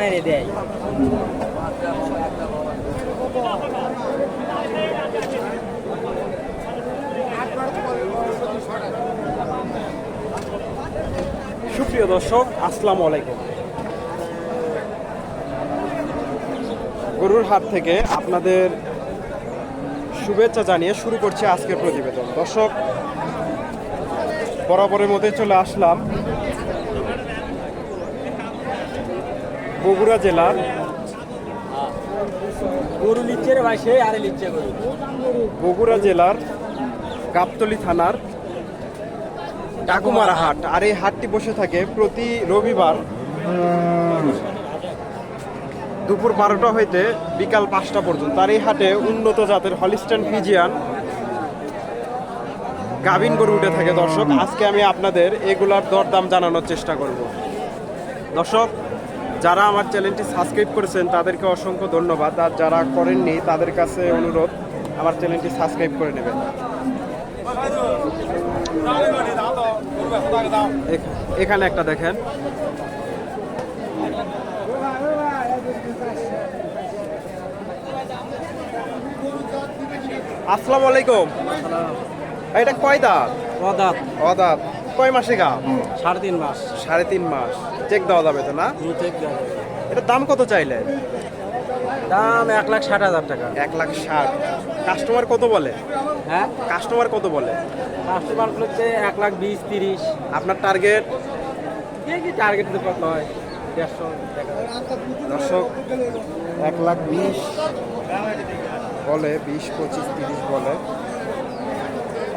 মেরে দেয় সুপ্রিয় দর্শক, আসসালামু আলাইকুম। গরুর হাট থেকে আপনাদের শুভেচ্ছা জানিয়ে শুরু করছি আজকের প্রতিবেদন। দর্শক, বরাবরের মধ্যে চলে আসলাম। বগুড়া জেলার গরু নিচ্ছে রে ভাই সে আরে নিচ্ছে গরু। বগুড়া জেলার গাবতলী থানার টাকুমারা হাট। আর এই হাটটি বসে থাকে প্রতি রবিবার দুপুর বারোটা হইতে বিকাল পাঁচটা পর্যন্ত। আর এই হাটে উন্নত জাতের হলিস্টান ফিজিয়ান গাভিন গরু উঠে থাকে। দর্শক আজকে আমি আপনাদের এগুলার দরদাম জানানোর চেষ্টা করব। দর্শক যারা আমার চ্যানেলটি সাবস্ক্রাইব করেছেন তাদেরকে অসংখ্য ধন্যবাদ। আর যারা করেননি তাদের কাছে অনুরোধ আমার চ্যানেলটি সাবস্ক্রাইব করে নেবেন। এখানে একটা দেখেন। আসসালামু আলাইকুম। এটা কয় দাঁত? পদাত অদাঁত কয় মাসে গা সাড়ে তিন মাস। সাড়ে তিন মাস। চেক দেওয়া যাবে তো না? এটার দাম কত চাইলে? দাম এক লাখ ষাট হাজার টাকা। এক লাখ ষাট। কাস্টমার কত বলে? হ্যাঁ? কাস্টমার কত বলে? কাস্টমার হচ্ছে এক লাখ বিশ তিরিশ। আপনার টার্গেট? দেখি টার্গেট কত হয়? দেড়শো। দর্শক এক লাখ বিশ বলে বিশ পঁচিশ তিরিশ বলে।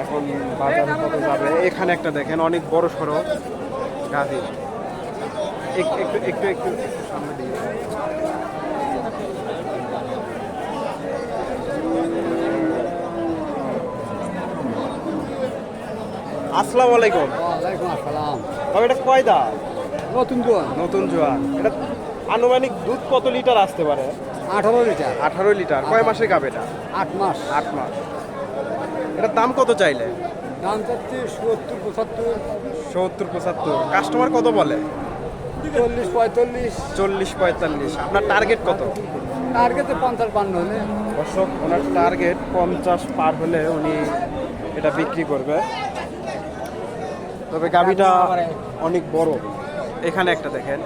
এখন বাজারে কত যাবে? এখানে একটা দেখেন অনেক বড় সড়ো গাভী। একটু একটু একটু সামনে দিয়ে আসসালামু আলাইকুম। ওয়ালাইকুম আসসালাম। তবে এটা কয় দা নতুন দোয়ান নতুন জোয়ান এটা আনুমানিক দুধ কত লিটার আসতে পারে? আঠারো লিটার। আঠারো লিটার। কয় মাসে গাবে এটা? আট মাস। আট মাস। এটার দাম কত চাইলে? দাম চাচ্ছি সত্তর পঁচাত্তর। সত্তর পঁচাত্তর। কাস্টমার কত বলে? চল্লিশ পঁয়তাল্লিশ। চল্লিশ পঁয়তাল্লিশ। আপনার টার্গেট কত? টার্গেটে পঞ্চাশ বান্ন হলে। দর্শক ওনার টার্গেট পঞ্চাশ পার হলে উনি এটা বিক্রি করবে। তবে গাবিটা অনেক বড়। এখানে একটা দেখেন।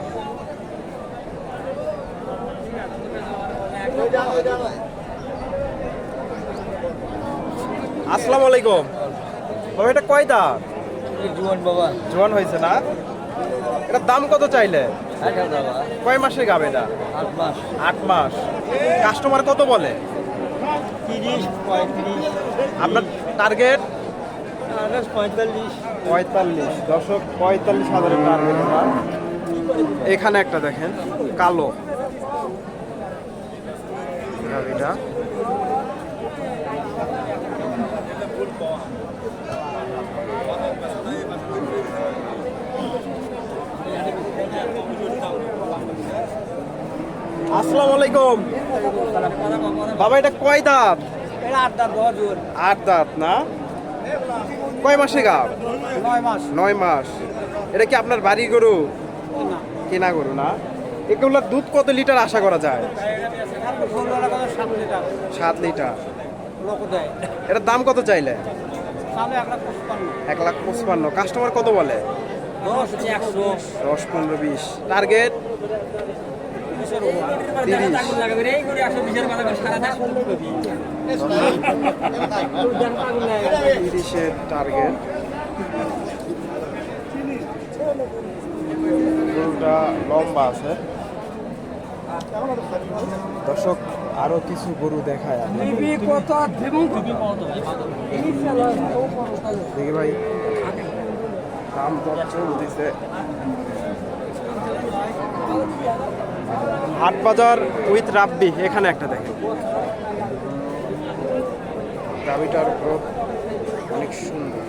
আসসালামু আলাইকুম। বাবা এটা কয় জুয়ান বাবা। জোয়ান হয়েছে না? এটার দাম কত চাইলে? কয় মাসে গাবে এটা? আট মাস। আট মাস। কাস্টমার কত বলে? তিরিশ পঁয়ত্রিশ। আপনার টার্গেট? পঁয়তাল্লিশ। পঁয়তাল্লিশ। দশক পঁয়তাল্লিশ হাজারের টার্গেট এখানে একটা দেখেন কালো। গাড়িটা আসসালামু আলাইকুম। বাবা এটা কয় দাঁত? আট দাঁত না? কয় মাসে গা? নয় মাস। এটা কি আপনার বাড়ি গরু? কেনা গরু না? এগুলোর দুধ কত লিটার আশা করা যায়? সাত লিটার। এটার দাম কত চাইলে? এক লাখ পঁচপান্ন। কাস্টমার কত বলে? দশ পনেরো বিশ। টার্গেট তিরিশ। তিরিশের টার্গেট গরুটা লম্বা আছে। দর্শক আরও কিছু গরু দেখায় দেখি ভাই দাম দর চলতেছে হাট বাজার উইথ রাব্বি এখানে একটা দেখেন। গাবিটার গ্রোথ অনেক সুন্দর।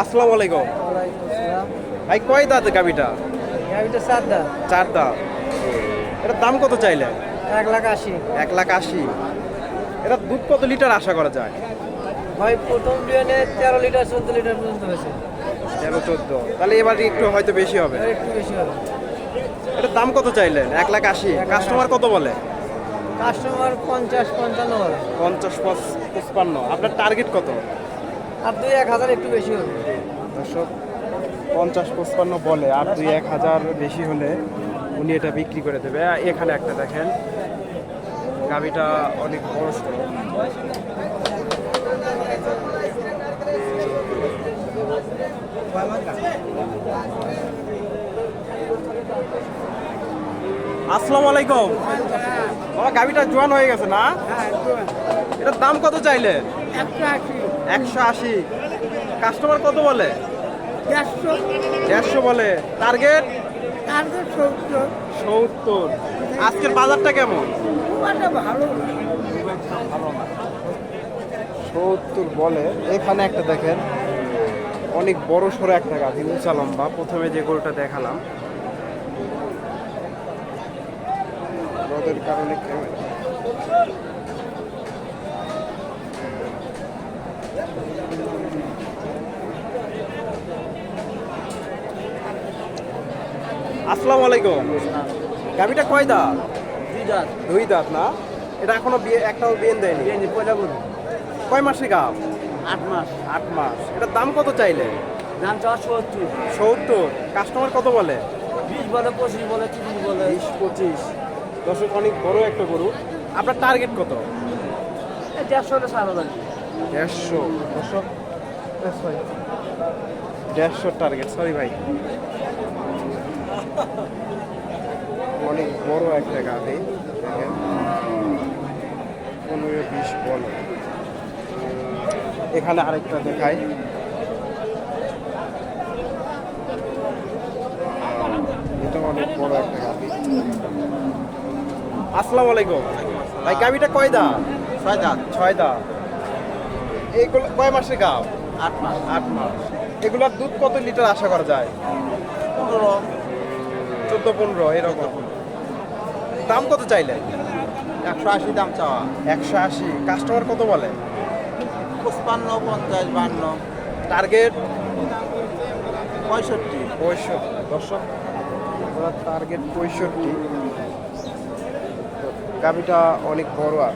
আসসালামু আলাইকুম। ভাই কয় দাঁত গাবিটা? সাত দাঁত। চার দাঁত। এটার দাম কত চাইলে? এক লাখ আশি। এক লাখ আশি। এটা দুধ কত লিটার আশা করা যায়? ভাই প্রথম ট্রেনে তেরো লিটার চোদ্দ লিটার পর্যন্ত হয়েছে। তেরো চোদ্দ। তাহলে এবার একটু হয়তো বেশি হবে। একটু বেশি হবে। এটার দাম কত চাইলেন? এক লাখ আশি। কাস্টমার কত বলে? কাস্টমার পঞ্চাশ পঞ্চান্ন হবে পঞ্চাশ পঁচ- পঁচপান্ন আপনার টার্গেট কত? আর দুই এক হাজার একটু বেশি হবে। দর্শক পঞ্চাশ পঁচপান্ন বলে আর দুই এক হাজার বেশি হলে উনি এটা বিক্রি করে দেবে। এখানে একটা দেখেন গাবিটা অনেক বড় আসসালামু আলাইকুম। বাবা গাবিটা জোয়ান হয়ে গেছে না? এটার দাম কত চাইলে? একশো আশি। কাস্টমার কত বলে? দেড়শো। দেড়শো বলে। টার্গেট? টার্গেট সত্তর। সত্তর। আজকের বাজারটা কেমন? ভালো। সত্তর বলে। এখানে একটা দেখেন অনেক বড় সড়ো একটা গাভি উঁচা লম্বা। প্রথমে যে গরুটা দেখালাম। রোদের কারণে আসসালামু আলাইকুম। গাভিটা কয় দাঁত? দুই দাঁত। দুই দাঁত না? এটা এখনও বিয়ে একটাও বিয়ে দেয়নি? পয়লা বলুন কয় মাসে গাভ আট মাস। আট মাস। এটার দাম কত চাইলে? দাম চাওয়া সত্তর। সত্তর? কাস্টমার কত বলে? বিশ বলে পঁচিশ বলে তিরিশ বলে। বিশ পঁচিশ। দশক অনেক বড় একটা গরু। আপনার টার্গেট কত? দেড়শো হলে সারা লাগবে দেড়শো। দেড়শো টার্গেট সরি ভাই। অনেক বড় একটা গাড়ি দেখেন। পনেরো বিশ বল এখানে আরেকটা দেখাই। এটা অনেক বড় একটা গাড়ি আসসালামু আলাইকুম। ভাই গাবিটা কয় দা ছয় দাঁত। ছয় দা এইগুলো কয় মাসের গাও আট মাস। আট মাস। এগুলোর দুধ কত লিটার আশা করা যায়? পনেরো। চোদ্দ পনেরো এরকম। দাম কত চাইলেন একশো আশি দাম চাওয়া। একশো আশি। কাস্টমার কত বলে? পঁচপান্ন পঞ্চাশ বান্ন। টার্গেট পঁয়ষট্টি। পঁয়ষট্টি। দর্শক টার্গেট পঁয়ষট্টি। গাভিটা অনেক বড় আর।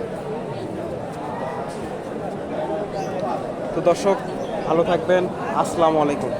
তো দর্শক ভালো থাকবেন। আসসালামু আলাইকুম।